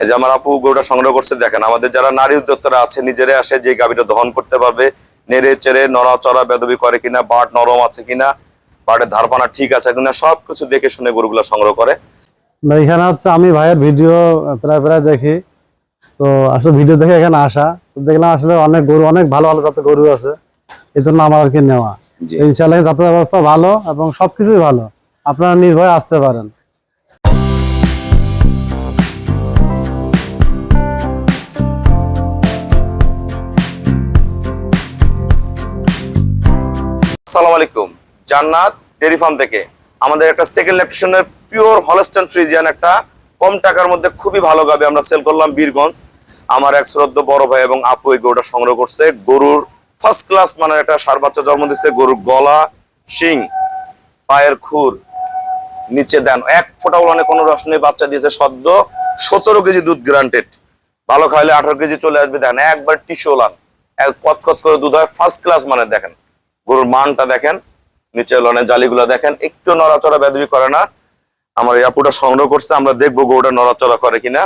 এই যে আমার আপু গরুটা সংগ্রহ করছে দেখেন আমাদের যারা নারী উদ্যোক্তারা আছে নিজেরা আসে যে গাভীটা দহন করতে পারবে নেড়ে চেড়ে নড়াচড়া বেদবি করে কিনা বাট নরম আছে কিনা বাটের ধারপানা ঠিক আছে কিনা সবকিছু দেখে শুনে গরুগুলা সংগ্রহ করে। এখানে হচ্ছে আমি ভাইয়ের ভিডিও প্রায় প্রায় দেখি। তো আসলে ভিডিও দেখে এখানে আসা। দেখলাম আসলে অনেক গরু অনেক ভালো ভালো জাতের গরু আছে। এই জন্য আমার আর কি নেওয়া। ইনশাল্লাহ যাতায়াত ব্যবস্থা ভালো এবং সবকিছুই ভালো। আপনারা নির্ভয়ে আসতে পারেন। আসসালামু আলাইকুম। জান্নাত ডেরি ফার্ম থেকে আমাদের একটা সেকেন্ড ল্যাকটেশনের পিওর হলস্টান ফ্রিজিয়ান একটা কম টাকার মধ্যে খুবই ভালো গাবে আমরা সেল করলাম বীরগঞ্জ। আমার এক শ্রদ্ধ বড় ভাই এবং আপু এই গরুটা সংগ্রহ করছে। গরুর ফার্স্ট ক্লাস মানে একটা সার বাচ্চা জন্ম দিচ্ছে গরুর গলা, শিং, পায়ের খুর নিচে দেন। এক ফোঁটা উলানে কোনো রস নেই, বাচ্চা দিয়েছে সদ্য সতেরো কেজি দুধ গ্রান্টেড। ভালো খাইলে আঠারো কেজি চলে আসবে, দেন একবার টিসু ওলান এক কত কত করে দুধ হয় ফার্স্ট ক্লাস মানে দেখেন। গরুর মানটা দেখেন নিচে লনের জালিগুলো দেখেন, একটু নড়াচড়া বেদবি করে না। আমার এই আপুটা সংগ্রহ করছে, আমরা দেখব গরুটা নড়াচড়া করে কিনা।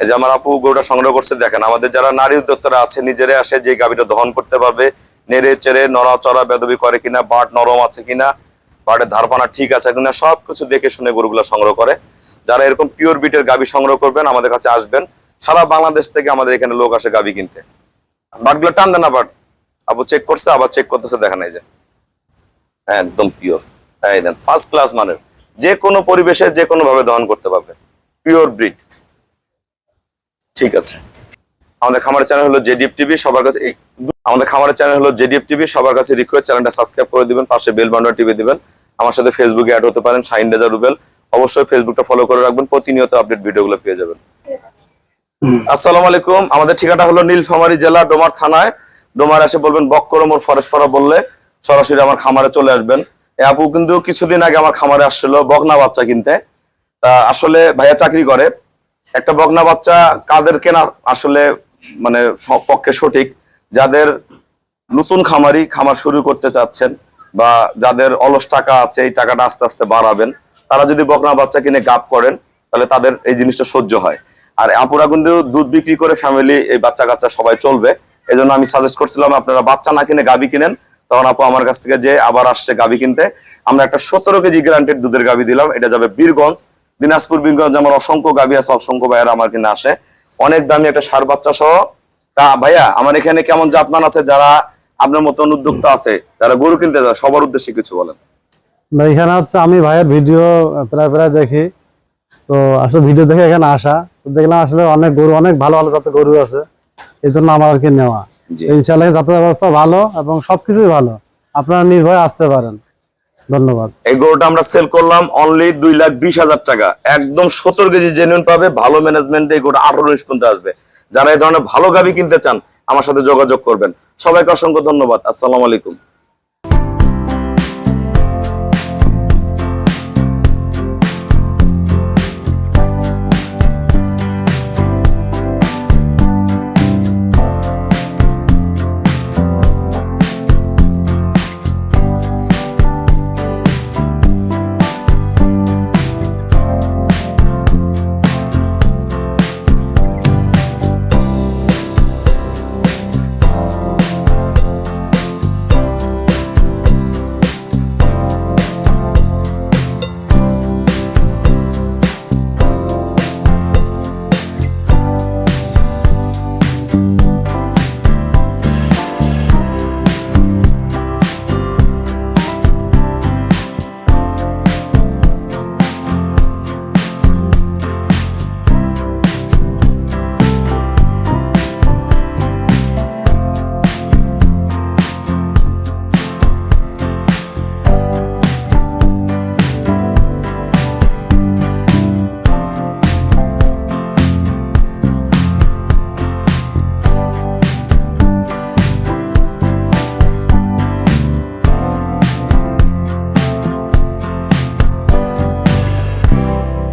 এই যে আমার আপু গরুটা সংগ্রহ করছে, দেখেন, আমাদের যারা নারী উদ্যোক্তারা আছে নিজেরাই আসে যে গাভীটা দহন করতে পারবে, নেড়ে চেড়ে নড়াচড়া বেদবি করে কিনা, বাট নরম আছে কিনা, বাটের ধারপানা ঠিক আছে কিনা সব কিছু দেখে শুনে গরুগুলো সংগ্রহ করে। যারা এরকম পিওর বিটের গাভী সংগ্রহ করবেন, আমাদের কাছে আসবেন। সারা বাংলাদেশ থেকে আমাদের এখানে লোক আসে গাভী কিনতে। বাটগুলো টান দেন আবার আপু চেক করছে আবার চেক করতেছে দেখেন এই যে। হ্যাঁ, একদম পিওর এই দেন ফার্স্ট ক্লাস মানের। যে কোনো পরিবেশে যে কোনো ভাবে দহন করতে পারবে। পিওর ব্রিড ঠিক আছে। আমাদের খামারের চ্যানেল হলো জেডিএফ টিভি সবার কাছে আমাদের খামারের চ্যানেল হলো জেডিএফ টিভি সবার কাছে রিকোয়েস্ট চ্যানেলটা সাবস্ক্রাইব করে দিবেন পাশে বেল বাটন টিপে দিবেন। আমার সাথে ফেসবুকে অ্যাড হতে পারেন শাহিন রেজা রুবেল। অবশ্যই ফেসবুকটা ফলো করে রাখবেন প্রতিনিয়ত আপডেট ভিডিওগুলো পেয়ে যাবেন। আসসালামু আলাইকুম। আমাদের ঠিকানা হলো নীলফামারী জেলা ডোমার থানায়। ডোমার এসে বলবেন বক্করমোর ফরেস্ট পাড়া বললে সরাসরি আমার খামারে চলে আসবেন। আপু কিন্তু কিছুদিন আগে আমার খামারে আসছিল বকনা বাচ্চা কিনতে। আসলে ভাইয়া চাকরি করে। একটা বকনা বাচ্চা কাদের কেনা আসলে মানে পক্ষে সঠিক। যাদের নতুন খামারি খামার শুরু করতে চাচ্ছেন বা যাদের অলস টাকা আছে, এই টাকাটা আস্তে আস্তে বাড়াবেন, তারা যদি বকনা বাচ্চা কিনে গাপ করেন, তাহলে তাদের এই জিনিসটা সহ্য হয়। আর আপুরা কিন্তু দুধ বিক্রি করে ফ্যামিলি এই বাচ্চা কাচ্চা সবাই চলবে। এই জন্য আমি সাজেস্ট করছিলাম, আপনারা বাচ্চা না কিনে গাবি কিনেন। তখন আপু আমার কাছ থেকে যে আবার আসছে গাবি কিনতে, আমরা একটা সতেরো কেজি গ্রান্টেড দুধের গাবি দিলাম, এটা যাবে বীরগঞ্জ। দিনাজপুর, বীরগঞ্জ আমার অসংখ্য গাবি আছে, অসংখ্য ভাইয়েরা আমার কিনে আসে। অনেক দামি একটা সার বাচ্চা সহ। তা ভাইয়া, আমার এখানে কেমন জাতমান আছে? যারা আপনার মতন উদ্যোক্তা আছে যারা গরু কিনতে যায়, সবার উদ্দেশ্যে কিছু বলেন। এখানে হচ্ছে আমি ভাইয়ের ভিডিও প্রায় প্রায় দেখি। তো আসলে ভিডিও দেখে এখানে আসা। দেখলাম আসলে অনেক গরু, অনেক ভালো ভালো জাতের গরু আছে। এই জন্য আমার আর কি নেওয়া। ইনশাল্লাহ যাতায়াত ব্যবস্থা ভালো এবং সবকিছুই ভালো। আপনারা নির্ভয়ে আসতে পারেন। ধন্যবাদ। এই গরুটা আমরা সেল করলাম অনলি দুই লাখ বিশ হাজার টাকা। একদম সত্তর কেজি জেনুইন পাবে ভালো ম্যানেজমেন্ট এই গরুটা আঠারো উনিশ পর্যন্ত আসবে। যারা এই ধরনের ভালো গাবি কিনতে চান আমার সাথে যোগাযোগ করবেন। সবাইকে অসংখ্য ধন্যবাদ। আসসালামু আলাইকুম।